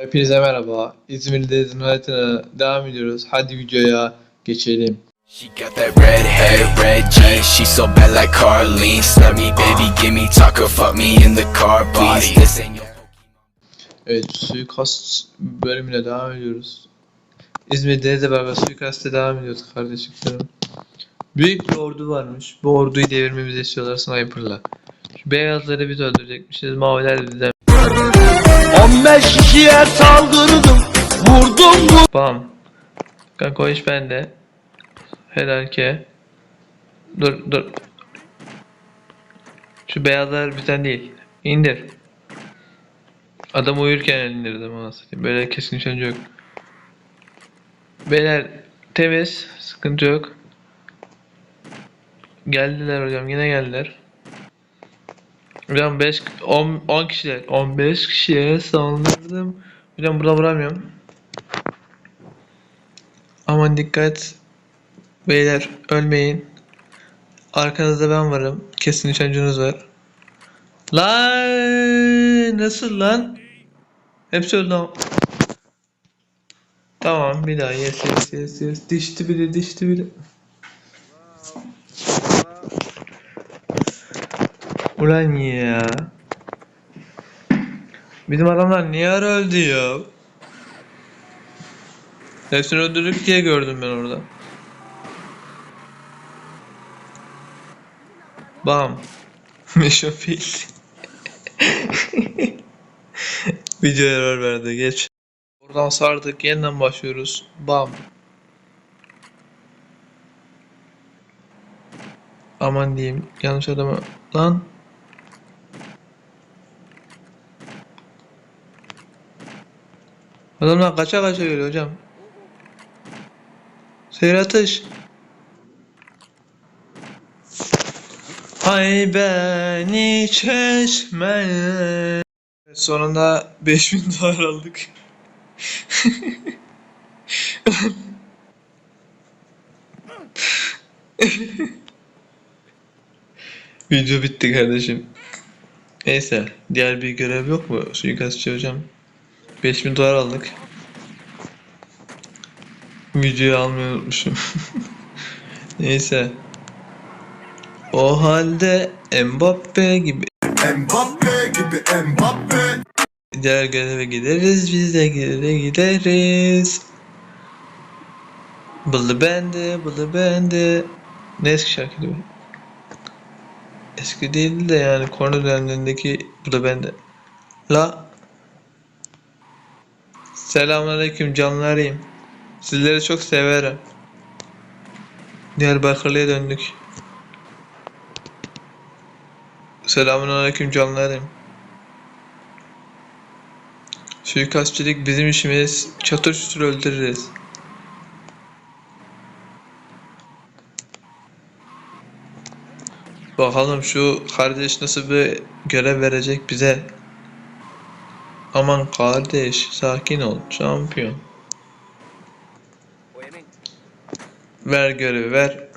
Hepinize merhaba. İzmir'de hayatına devam ediyoruz. Hadi videoya geçelim. She got that red hair, red jeans. She's so bad like Carlene. Snub me, baby, give me talker, fuck me in the car, please. This ain't your Evet, suikast bölümüne devam ediyoruz. İzmir'de de beraber suikaste devam ediyoruz kardeşliklerim. Büyük bir ordu varmış. Bu orduyu devirmemizi istiyorlar sniper'la. Şu beyazları biz öldürecekmişiz. Maviler bizden. 15 kişiye saldırdım. Vurdum vurdum. Bam. Kanka o iş bende. Helal ki. Dur dur. Şu beyazlar bizden değil. İndir. Adam uyurken indirdim anasını. Böyle keskin nişancı yok. Beyler temiz. Sıkıntı yok. Geldiler hocam yine geldiler. Hocam 5 10 10 kişiler 15 kişiye saldırdım. Hocam burada vuramıyorum. Aman dikkat. Beyler ölmeyin. Arkanızda ben varım. Kesin nişancınız var. Lan nasıl lan? Hepsi öldü ama. Tamam bir daha yes yes yes yes. Dişti bile dişti bile. Ulan ya. Bizim adamlar niye ara öldü ya? Hepsini öldürdük diye gördüm ben orada. Bam. Mission failed. Videoya error verdi geç. Oradan sardık yeniden başlıyoruz. Bam. Aman diyeyim yanlış adama. Lan. Adamlar kaça kaça geliyor hocam. Seyir atış. Ay beni çeşmeye. Sonunda 5000 dolar aldık. Video bitti kardeşim. Neyse, diğer bir görev yok mu? Suikastçı hocam. 5000 dolar aldık. Videoyu almayı unutmuşum. Neyse. O halde Mbappe gibi Mbappe gibi Mbappe diğer göreve gideriz biz de gidere gideriz. Bılı bende, bılı bende. Ne eski şarkıydı bu? Eski değildi de yani korna dönemlerindeki bılı bende. La. Selamünaleyküm canlarım. Sizleri çok severim. Diyarbakırlı'ya döndük. Selamünaleyküm canlarım. Suikastçılık bizim işimiz. Çatır çutur öldürürüz. Bakalım şu kardeş nasıl bir görev verecek bize. Aman kardeş sakin ol şampiyon. Ver görevi ver.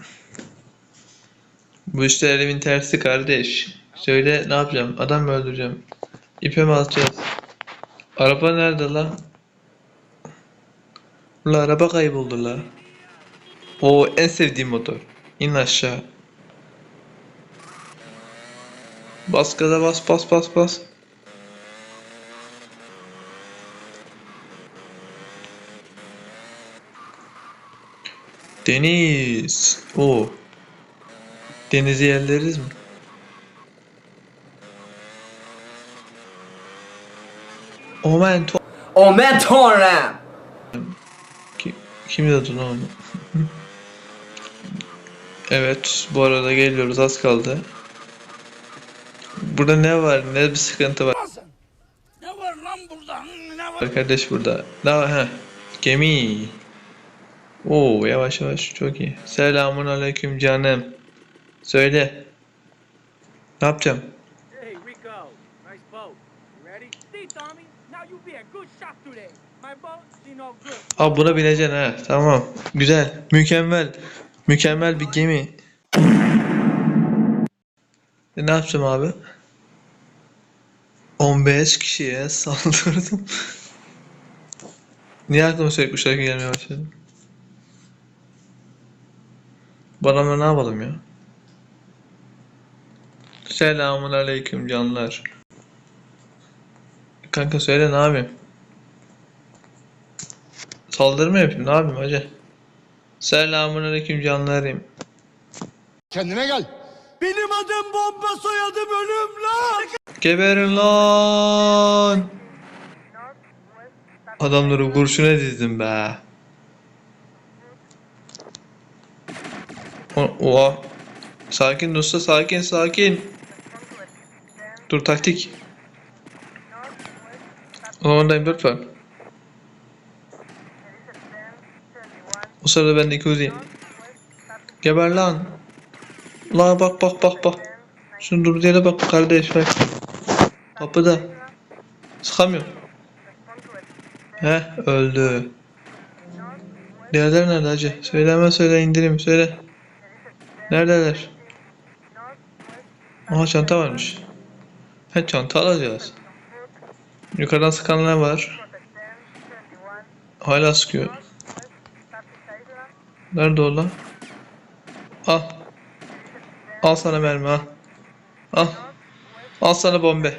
Bu işte elimin tersi kardeş. Söyle ne yapacağım? Adam mı öldüreceğim? İpe mi atacağız? Araba nerede lan? Ula araba kayboldu la. O en sevdiğim motor. İn aşağı. Bas gaza bas bas bas bas. Deniz. O. Denizi yerleriz mi? Omen to Omen. Ki- Kim yazdı lan onu? evet, bu arada geliyoruz az kaldı. Burada ne var? Ne bir sıkıntı var? Ne var lan burada? Ne var? Arkadaş burada. Var? Heh. Gemi. Oo, yavaş yavaş çok iyi. Selamun aleyküm canım. Söyle. Ne yapacağım? Hey, Rico. Nice boat. You ready? See, Tommy. Now you be a good shot today. My boat, she no good. Aa buna bineceksin ha. Tamam. Güzel. Mükemmel. Mükemmel bir gemi. E, ne yapacağım abi? 15 kişiye saldırdım. Niye aklıma sürekli bu şarkı gelmeye başladı? Adamla ne yapalım ya? Selamun aleyküm canlar. Kanka söyle ne yapayım? Saldırı mı yapayım? Ne yapayım hacı? Selamun aleyküm canlarım. Kendine gel Benim adım bomba soyadım ölüm lan. Geberin lan! Adamları kurşuna dizdim be. Oha. Sakin dosta sakin sakin. Dur taktik. O zaman da M4 var. O sırada ben de iki uzayım. Geber lan. La bak bak bak bak. Şunu dur yere bak kardeş bak. Kapıda. Sıkamıyor. He öldü. Diğerler nerede hacı? Söyle hemen söyle indireyim söyle. Neredeler? Aha çanta varmış. He çanta alacağız. Yukarıdan sıkanlar var. Hala sıkıyor. Nerede o lan? Al. Al sana mermi al. Al. Al sana bombe.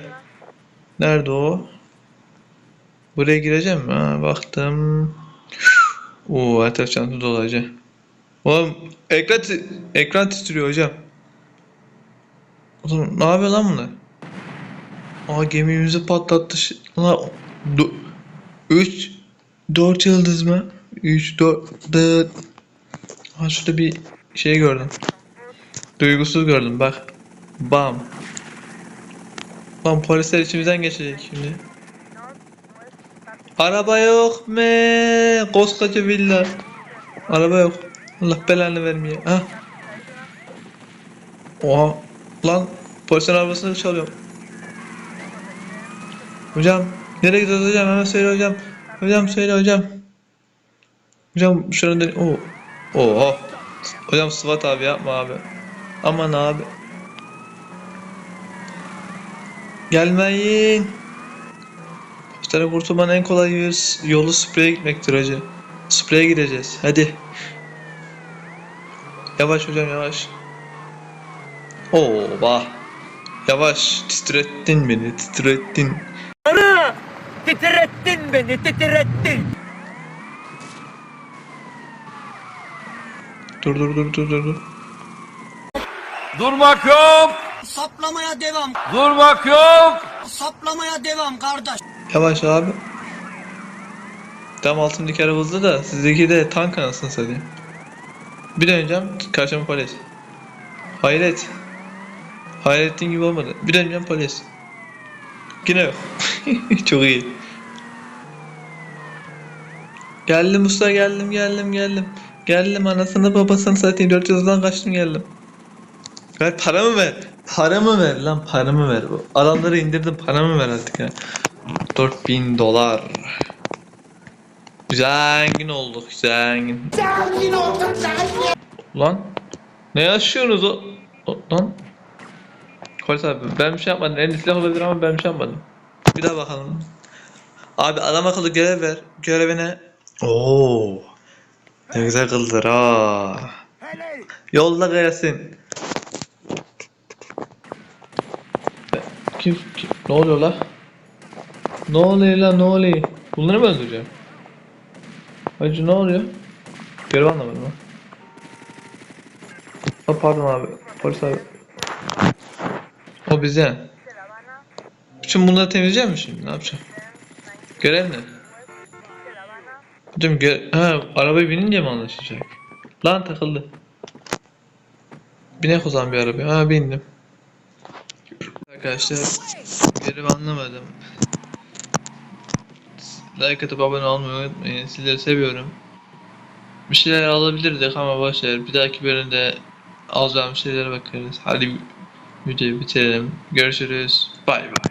Nerede o? Buraya gireceğim mi? Ha, baktım. Oo, her taraf çanta dolu hacı. Oğlum ekran, ekran titriyor hocam. Oğlum ne yapıyor lan bunlar? Aa gemimizi patlattı. Lan 3 4 yıldız mı? 3 4 4 Ha şurada bir şey gördüm. Duygusuz gördüm bak. Bam. Lan polisler içimizden geçecek şimdi. Araba yok me. Koskoca villa. Araba yok. Allah belanı vermiyor. Ha. Oha. Lan polisin arabasını çalıyorum. Hocam nereye gidiyoruz hocam? Hemen söyle hocam. Hocam söyle hocam. Hocam şunu dön. Oo. Oo. Hocam SWAT abi yapma abi. Aman abi. Gelmeyin. Postara kurtulmanın en kolay yol- yolu spreye gitmektir hacı. Spreye gideceğiz. Hadi. Yavaş hocam yavaş. Oo bah. Yavaş. Titrettin beni. Titrettin. Titrettin beni titrettin. Dur dur dur dur dur. dur. Durmak yok. Saplamaya devam. Durmak yok. Saplamaya devam kardeş. Yavaş abi. Tam altındaki araba hızlı da sizdeki de tank anasını satayım. Bir döneceğim karşıma polis. Hayret. Hayrettin gibi olmadı. Bir döneceğim polis. Yine yok. Çok iyi. Geldim usta geldim geldim geldim. Geldim anasını babasını satayım 400'dan kaçtım geldim. Ver paramı ver. Paramı ver lan paramı ver. Adamları indirdim paramı ver artık ya. 4000 dolar. Zengin olduk zengin. Zengin olduk zengin. Lan ne yaşıyorsunuz o? o lan. Polis abi ben bir şey yapmadım. Elinde silah olabilir ama ben bir şey yapmadım. Bir daha bakalım. Abi adam akıllı görev ver. Görevine. Oo. Ne güzel kıldır ha. Yolla gelsin. Kim, kim? Ne oluyor la? Ne oluyor la ne oluyor? Bunları mı öldüreceğim? Hacı ne oluyor? Görev anlamadım ha. Ha pardon abi. Polis abi. O bize. Bütün bunları temizleyecek mi şimdi? Ne yapacağım? Görev ne? Hocam gö ha, arabaya binince mi anlaşacak? Lan takıldı. Binek o zaman bir arabaya. Ha bindim. Arkadaşlar görev anlamadım. Like atıp abone olmayı unutmayın. Sizleri seviyorum. Bir şeyler alabilirdik ama boşver. Bir dahaki bölümde alacağım şeylere bakarız. Hadi videoyu bitirelim. Görüşürüz. Bay bay.